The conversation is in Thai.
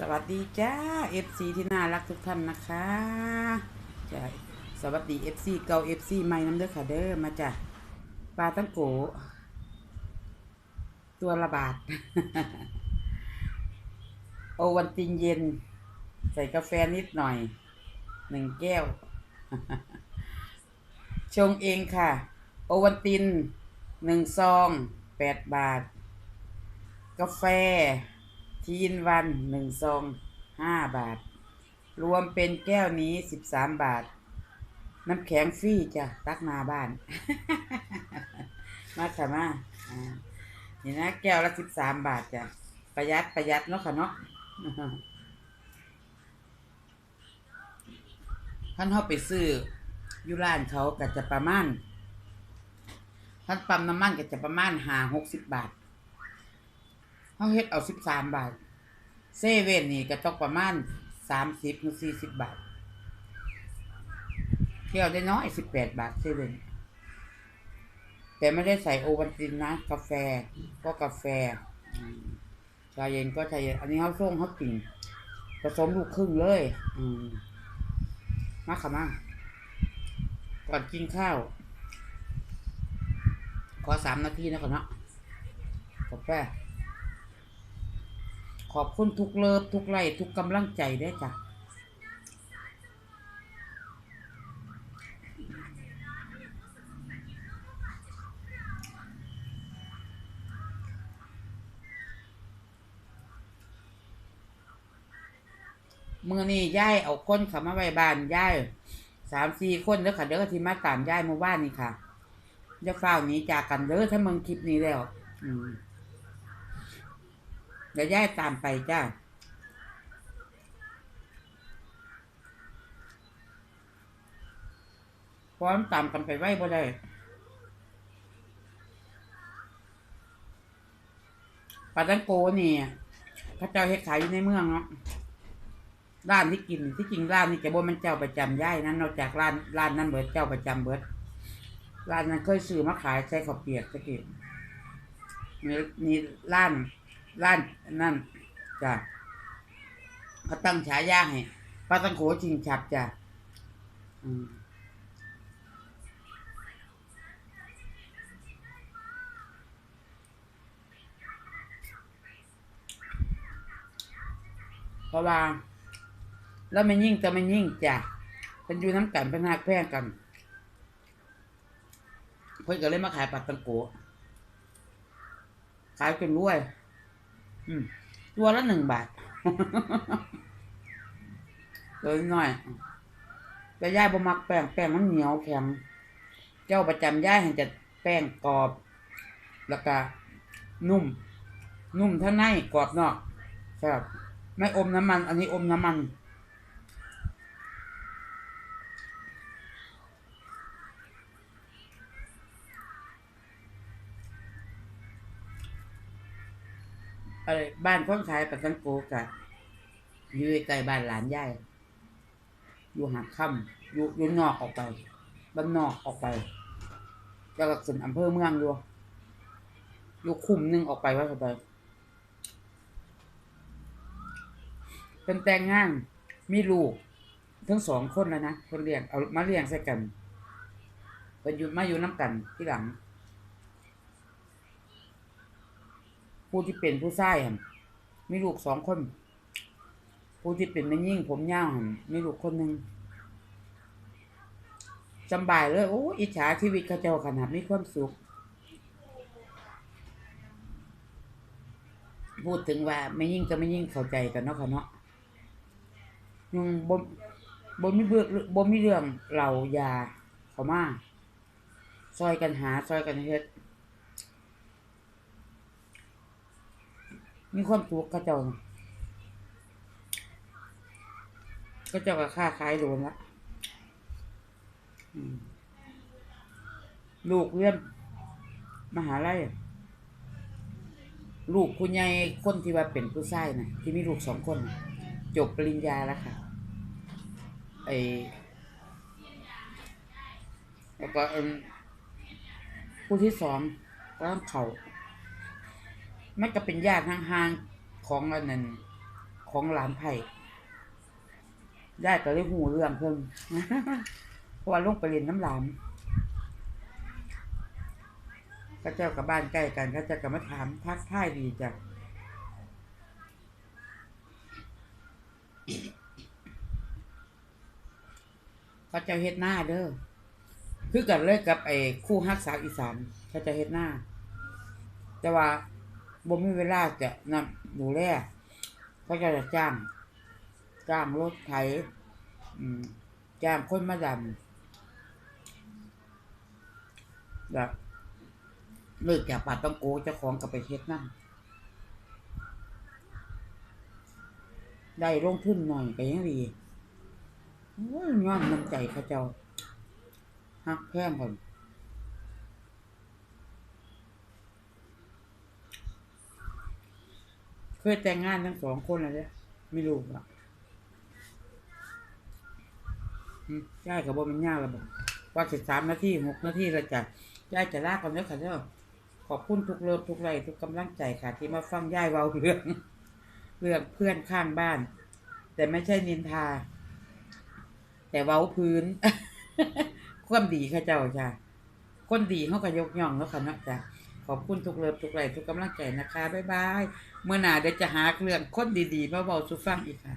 สวัสดีจ้า FC ที่น่ารักทุกท่านนะคะจ้าสวัสดี FC เก่า FC ใหม่น้ำเด้อค่ะเด้อมาจ้ะปลาตั้งโก ตัวละบาท โอวันตินเย็น ใส่กาแฟนิดหน่อย หนึ่งแก้ว ชงเองค่ะ โอวันตินหนึ่งซองแปดบาท กาแฟ ทีนวันหนึ่งซองห้าบาท รวมเป็นแก้วนี้สิบสามบาท น้ำแข็งฟรีจ้ะตักหนาบ้าน มาค่ะมาอ่านี่นะแก้วละสิบสามบาทจ้ะ ประหยัดประหยัดเนาะค่ะเนาะท่านเข้าไปซื้ออยู่ร้านเขาก็จะประมาณท่านปั๊มน้ำมันก็จะประมาณห้าหกสิบบาท เขาเฮ็ดเอาสิบสามบาทเซเว่นนี่ก็ต้องประมาณสามสิบถึงสี่สิบบาทเที่ยวได้น้อยสิบแปดบาทเซเว่นแต่ไม่ได้ใส่โอวัลตินนะ กาแฟก็กาแฟชาเย็นก็ชาเย็น อันนี้เขาส่งเขากินผสมลูกครึ่งเลย อืมมาค่ะมาก่อนกินข้าว ขอสามนาทีนะก่อนเนาะกาแฟ ขอบคุณทุกเลิฟทุกไลค์ทุกกำลังใจด้วยจ้ะมือนี่ย่ายเอาคนเขามาไว้บ้านย่ายสามสี่คนเด้อค่ะเด้อที่มาตามย่ายเมื่อวานนี่ค่ะจะเฝ้าวนี้จากกันเด้อถ้ามึงคลิปนี้แล้ว อืม เดี๋ยวย่ายตามไปจ้าพร้อมตามกันไปไว้บ่ได้ปลาตังโกนี่พระเจ้าเฮ็ดขายอยู่ในเมืองเนาะร้านที่กินที่จริงร้านนี้จะบ่มันเจ้าประจำย่ายนั้นนอกจากร้านร้านนั้นเบิดเจ้าประจำเบิดร้านนั้นเคยซื้อมาขายใส่ข้าวเปียกตะกี้นี่นี่ร้าน ร้านนั่นจ้ะเขาตั้งฉายาให้ปลาตังโขชิงฉับจ้ะอืมเพราะว่า แล้วมันยิ่งแต่มันยิ่งจ้ะเป็นอยู่น้ำกันเป็นหักแพงกันเพื่อนก็เลยมาขายปลาตังโกขายจนรวย ตัวละหนึ่งบาทเลยหน่อยแต่ย่ายบะมักแป้งแป้งมันเหนียวแข็งเจ้าประจำย่ายให้จะแป้งกรอบ แล้วก็นุ่ม นุ่มทั้งในกรอบนอกครับไม่อมน้ำมัน อันนี้อมน้ำมัน อะไรบ้านคนขายปัตตังโกกะอยู่ใกล้บ้านหลานยายอยู่หาดค่ำอยู่อยู่นอกออกไปบ้านนอกออกไปแล้วก็ขึ้นอำเภอเมืองอยู่อยู่คุมหนึงออกไปว่าเข้าไปเป็นแต่งงานมีลูก ทั้งสองคนแล้วนะคนเลี้ยงเอามาเลี้ยงใส่กันเป็นอยู่มาอยู่น้ำกันที่หลัง ผู้ที่เป็นผู้ชายหั่นมีลูกสองคน ผู้ที่เป็นแม่ยิ่งผมยาวหั่นมีลูกคนหนึ่งสำบายเลยโอ้อิจฉาชีวิตเขาเจ้าขนาดมีความสุข พูดถึงว่าไม่ยิ่งก็ไม่ยิ่งเข้าใจกันเนาะค่ะเนาะยังบ่บ่มีเรื่อบ่มีเรื่องเหล่ายาเขามาซอยกันหาซอยกันเฮ็ด มีความสุขก็เจ้าก็เจ้าก็ค้าขายโดนละลูกเรียนมหาลัยลูกคุณยายคนที่ว่าเป็นผู้ชายนะที่มีลูกสองคนนะจบปริญญาแล้วค่ะไอแล้วก็ผู้ที่สองก็ต้องเข่า มันก็เป็นญาติห่างๆของอันนั้นของหลานไผ่ได้ก็เลยหูเรื่องเพิ่งเพราะว่าลงไปเรียนน้ำหลานก็เจ้ากับบ้านใกล้กันก็จะกับมาถามทักทายดีจ้ะเขาเจ้าเฮ็ดหน้าเด้อคือกันเลยกับไอ้คู่ฮักสาวอีสานเขาเจะเฮ็ดหน้า แต่ว่า บ่มีเวลาจะนั่นดูแลเขาจะจ้าง จ้างรถไถจ้างคนมาดำแบบเลิกจากป่าต้องโกเจ้าของกับไปเฮ็ดนั่นได้ลงทุนหน่อยก็ยังดีโอ้ยย้อนน้ำใจเขาเจ้าฮักแพงก่อน เคยแต่งงานทั้งสองคนเลยเนี่ยไม่รู้อะย่ายกับบ่มันยากแล้วบอกว่าสิบสามนาทีหกนาทีล้วจ้ะย่ายจะลากกันแล้วค่ะเด้อขอบคุณทุกเลิฟทุกไรทุกกำลังใจค่ะ ที่มาฟังย่ายเว้าเรื่องเรื่องเพื่อนข้างบ้าน แต่ไม่ใช่นินทา แต่เว้าพื้นความดีค่ะเจ้าจ้ะคนดีเขาก็ยกย่องแล้วค่ะนะจ้ะ ขอบคุณทุกเลิฟทุกไรทุกกำลังใจนะคะ บ๊ายบาย เมื่อหน้าเดี๋ยวจะหาเรื่องคนดีๆมาเบาสู่ฟังอีกค่ะ